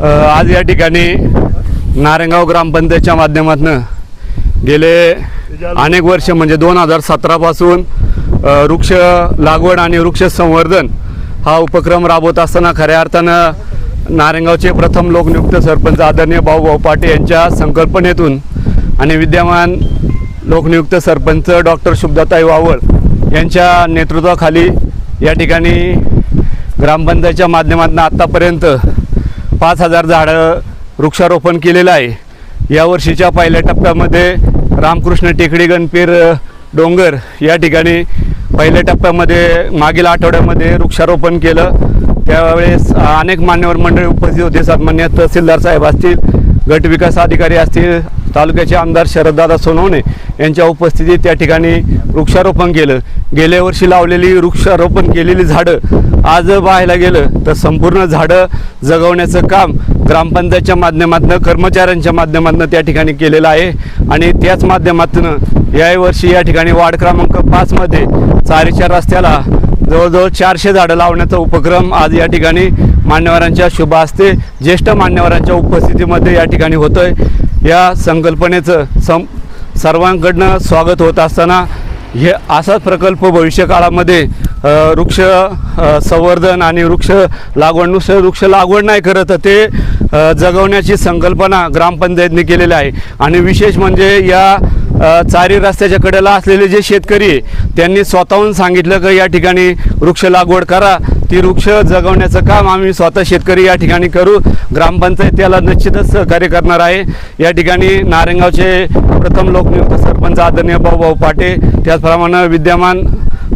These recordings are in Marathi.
आज या ठिकाणी नारेगाव ग्रामपंचायतच्या माध्यमातून गेले अनेक वर्ष म्हणजे दोन हजार सतरापासून वृक्ष लागवड आणि वृक्ष संवर्धन हा उपक्रम राबवत असताना खऱ्या अर्थानं नारेगावचे प्रथम लोकनियुक्त सरपंच आदरणीय भाऊभाऊ पाटे यांच्या संकल्पनेतून आणि विद्यमान लोकनियुक्त सरपंच डॉक्टर शुभदाताई वावळ यांच्या नेतृत्वाखाली या ठिकाणी ग्रामपंचायतच्या माध्यमातून आत्तापर्यंत पाच हजार झाडं वृक्षारोपण केलेलं आहे. या वर्षीच्या पहिल्या टप्प्यामध्ये रामकृष्ण टेकडी गणपीर डोंगर या ठिकाणी पहिल्या टप्प्यामध्ये मागील आठवड्यामध्ये वृक्षारोपण केलं. त्यावेळेस अनेक मान्यवर मंडळी उपस्थित होते. सन्मान्य तहसीलदार साहेब असतील गट विकास अधिकारी असतील तालुक्याचे आमदार शरददादा सोनवणे यांच्या उपस्थितीत त्या ठिकाणी वृक्षारोपण केलं. गेल्या वर्षी लावलेली वृक्षारोपण केलेली झाडं आज पाहायला गेलं तर संपूर्ण झाडं जगवण्याचं काम ग्रामपंचायतच्या माध्यमातून कर्मचाऱ्यांच्या माध्यमातून त्या ठिकाणी केलेलं आहे. आणि त्याच माध्यमातून यावर्षी या ठिकाणी वार्ड क्रमांक पाचमध्ये चारीच्या रस्त्याला जवळजवळ चारशे झाडं लावण्याचा उपक्रम आज या ठिकाणी मान्यवरांच्या शुभ हस्ते ज्येष्ठ मान्यवरांच्या उपस्थितीमध्ये या ठिकाणी होतोय. या संकल्पनेचं सं सर्वांकडनं स्वागत होत असताना हे असाच प्रकल्प भविष्यकाळामध्ये वृक्ष संवर्धन आणि वृक्ष लागवड नुसतं वृक्ष लागवड नाही करत तर ते जगवण्याची संकल्पना ग्रामपंचायतने केलेली आहे. आणि विशेष म्हणजे या चारी रस्त्याच्या कडेला असलेले जे शेतकरी आहे, त्यांनी स्वतःहून सांगितलं की या ठिकाणी वृक्ष लागवड करा. ती वृक्ष जगवण्याचं काम आम्ही स्वतः शेतकरी या ठिकाणी करू. ग्रामपंचायत त्याला निश्चितच सहकार्य करणार आहे. या ठिकाणी नारायणगावचे प्रथम लोकनियुक्त सरपंच आदरणीय भाऊ पाटे त्याचप्रमाणे विद्यमान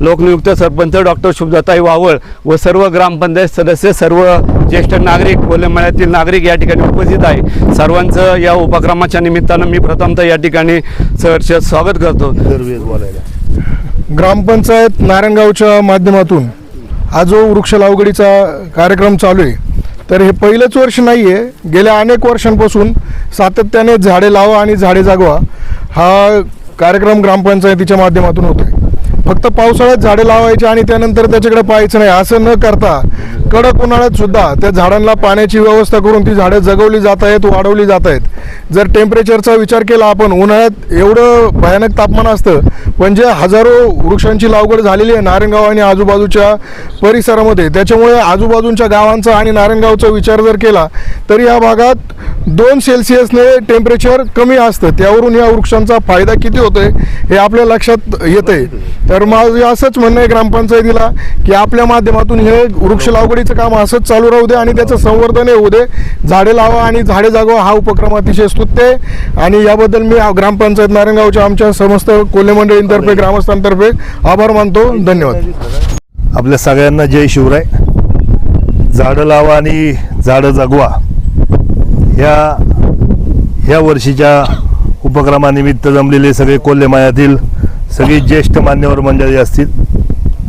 लोकनियुक्त सरपंच डॉक्टर शुभदत्ताई वावळ व सर्व ग्रामपंचायत सदस्य सर्व ज्येष्ठ नागरिक कोल्हेमळ्यातील नागरिक या ठिकाणी उपस्थित आहे. सर्वांचं या उपक्रमाच्या निमित्तानं मी प्रथमतः या ठिकाणी सहर्ष स्वागत करतो. बोलायला. ग्रामपंचायत नारायणगावच्या माध्यमातून हा जो वृक्ष लावगडीचा कार्यक्रम चालू आहे तर हे पहिलंच वर्ष नाही आहे गेल्या अनेक वर्षांपासून सातत्याने झाडे लावा आणि झाडे जागवा हा कार्यक्रम ग्रामपंचायतीच्या माध्यमातून होतो आहे फक्त पावसाळ्यात झाडे लावायची आणि त्यानंतर त्याच्याकडे पाहायचं नाही असं न करता कडक उन्हाळ्यात सुद्धा त्या झाडांना पाण्याची व्यवस्था करून ती झाडं जगवली जात आहेत वाढवली जात आहेत. जर टेम्परेचरचा विचार केला आपण उन्हाळ्यात एवढं भयानक तापमान असतं पण जे हजारो वृक्षांची लागवड झालेली आहे नारायणगाव आणि आजूबाजूच्या परिसरामध्ये त्याच्यामुळे आजूबाजूच्या गावांचा आणि नारायणगावचा विचार जर केला तर या भागात दोन सेल्सिअसने टेम्परेचर कमी असतं. त्यावरून या वृक्षांचा फायदा किती होतोय हे आपल्या लक्षात येतंय. तर माझं असंच म्हणणं आहे ग्रामपंचायतीला की आपल्या माध्यमातून हे वृक्ष लागवडीचं काम असंच चालू राहू दे आणि त्याचं संवर्धन होऊ दे. झाडे लावा आणि झाडे जागवा हा उपक्रम अतिशय स्तुत्य आहे. आणि याबद्दल मी ग्रामपंचायत नारायणगावच्या आमच्या समस्त कोल्हे मंडळींतर्फे ग्रामस्थांतर्फे आभार मानतो. धन्यवाद. आपल्या सगळ्यांना जय शिवराय. झाडं लावा आणि झाडं जगवा. ह्या ह्या वर्षीच्या उपक्रमानिमित्त जमलेले सगळे कोल्हे मायातील सगळी ज्येष्ठ मान्यवर मंडळी असतील.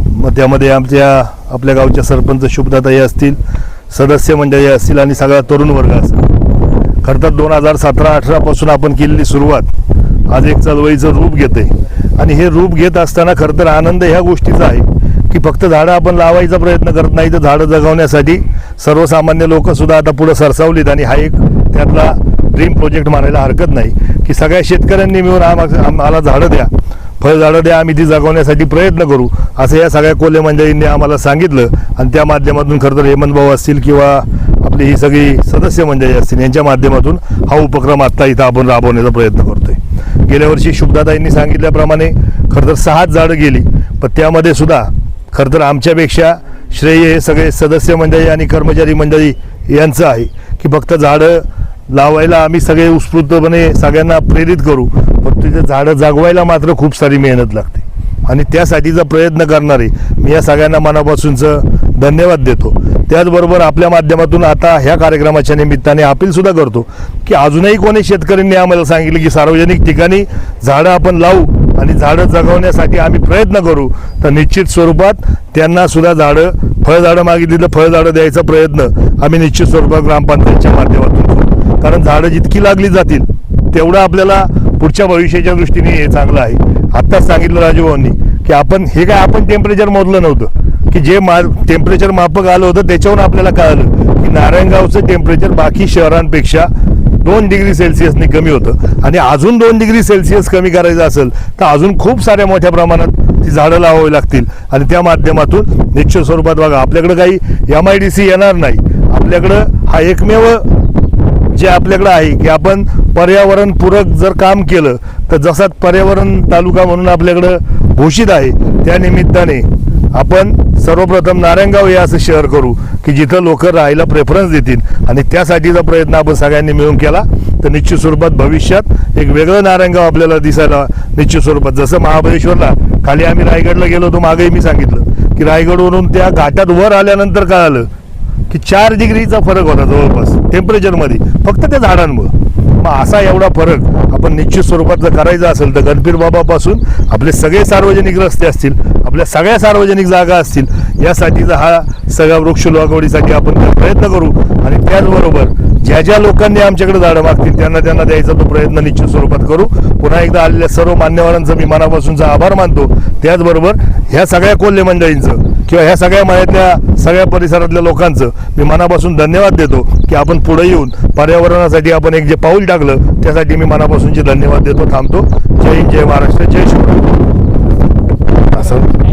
मग त्यामध्ये आमच्या आपल्या गावच्या सरपंच शुभदाताई असतील सदस्य मंडळी असतील आणि सगळा तरुण वर्ग असेल. खरं तर दोन हजार सतरा अठरापासून आपण केलेली सुरुवात. आज एक चळवळीचं रूप घेते आणि हे रूप घेत असताना खरं तर आनंद ह्या गोष्टीचा आहे की फक्त झाडं आपण लावायचा प्रयत्न करत नाही तर झाडं जगवण्यासाठी सर्वसामान्य लोकंसुद्धा आता पुढं सरसावलीत आणि हा एक त्यातला ड्रीम प्रोजेक्ट मानायला हरकत नाही की सगळ्या शेतकऱ्यांनी मिळून आम- आम्हाला झाडं द्या. फळझाडं द्या आम्ही ती जगवण्यासाठी प्रयत्न करू. असं या सगळ्या कोल्हे मंडळींनी आम्हाला सांगितलं आणि त्या माध्यमातून खरं तर हेमंत भाऊ असतील किंवा आपली ही सगळी सदस्य मंडळी असतील यांच्या माध्यमातून हा उपक्रम आत्ता इथं आपण राबवण्याचा प्रयत्न करतोय. गेल्या वर्षी शुभदाताईंनी सांगितल्याप्रमाणे खरं तर सहाच झाडं गेली पण त्यामध्ये सुद्धा खरं तर आमच्यापेक्षा श्रेय हे सगळे सदस्य मंडळी आणि कर्मचारी मंडळी यांचं आहे की फक्त झाडं लावायला आम्ही सगळे उत्स्फूर्तपणे सगळ्यांना प्रेरित करू. पण तिथे झाडं जागवायला मात्र खूप सारी मेहनत लागते. आणि त्यासाठीचा प्रयत्न करणारे मी या सगळ्यांना मनापासूनचं धन्यवाद देतो. त्याचबरोबर आपल्या माध्यमातून आता ह्या कार्यक्रमाच्या निमित्ताने अपीलसुद्धा करतो की अजूनही कोणी शेतकऱ्यांनी आम्हाला सांगितलं की सार्वजनिक ठिकाणी झाडं आपण लावू आणि झाडं जगवण्यासाठी आम्ही प्रयत्न करू तर निश्चित स्वरूपात त्यांना सुद्धा झाडं फळझाडं मागितली तर फळझाडं द्यायचा प्रयत्न आम्ही निश्चित स्वरूपात ग्रामपंचायतच्या माध्यमातून करू. कारण झाडं जितकी लागली जातील तेवढं आपल्याला पुढच्या भविष्याच्या दृष्टीने हे चांगलं आहे. आत्ताच सांगितलं राजूभाऊंनी की आपण हे काय आपण टेम्परेचर मोजलं नव्हतं. की जे मा टेम्परेचर मापक आलं होतं त्याच्यावरून आपल्याला कळालं की नारायणगावचं टेम्परेचर बाकी शहरांपेक्षा दोन डिग्री सेल्सिअसने कमी होतं. आणि अजून दोन डिग्री सेल्सिअस कमी करायचं असेल तर अजून खूप साऱ्या मोठ्या प्रमाणात ती झाडं लावावी लागतील. आणि त्या माध्यमातून निश्चित स्वरूपात बघा आपल्याकडं काही एम आय डी सी येणार नाही. आपल्याकडं हा एकमेव जे आपल्याकडं आहे की आपण पर्यावरणपूरक जर काम केलं तर जसा पर्यावरण तालुका म्हणून आपल्याकडं घोषित आहे त्या निमित्ताने आपण सर्वप्रथम नारायणगाव हे असं शहर करू की जिथं लोक राहायला प्रेफरन्स देतील. आणि त्यासाठीचा प्रयत्न आपण सगळ्यांनी मिळून केला तर निश्चित स्वरूपात भविष्यात एक वेगळं नारायणगाव आपल्याला दिसायला निश्चित स्वरूपात. जसं महाबळेश्वरला खाली आम्ही रायगडला गेलो होतो मागेही मी सांगितलं की रायगडवरून त्या घाटात वर आल्यानंतर कळालं की चार डिग्रीचा फरक होता जवळपास टेम्परेचरमध्ये फक्त त्या झाडांमुळं. मग असा एवढा फरक आपण निश्चित स्वरूपात जर करायचा असेल तर गणपीर बाबापासून आपले सगळे सार्वजनिक रस्ते असतील आपल्या सगळ्या सार्वजनिक जागा असतील यासाठीचा हा सगळा वृक्ष लागवडीसाठी आपण प्रयत्न करू. आणि त्याचबरोबर ज्या ज्या लोकांनी आमच्याकडे झाडं मागतील त्यांना त्यांना द्यायचा तो प्रयत्न निश्चित स्वरूपात करू. पुन्हा एकदा आलेल्या सर्व मान्यवरांचं मी मनापासूनचा आभार मानतो. त्याचबरोबर ह्या सगळ्या कोल्हे मंडळींचं किंवा ह्या सगळ्या मळ्यातल्या सगळ्या परिसरातल्या लोकांचं मी मनापासून धन्यवाद देतो. की आपण पुढे येऊन पर्यावरणासाठी आपण एक जे पाऊल टाकलं त्यासाठी मी मनापासूनचे धन्यवाद देतो थांबतो. जय हिंद जय महाराष्ट्र जय शिवराय. असं.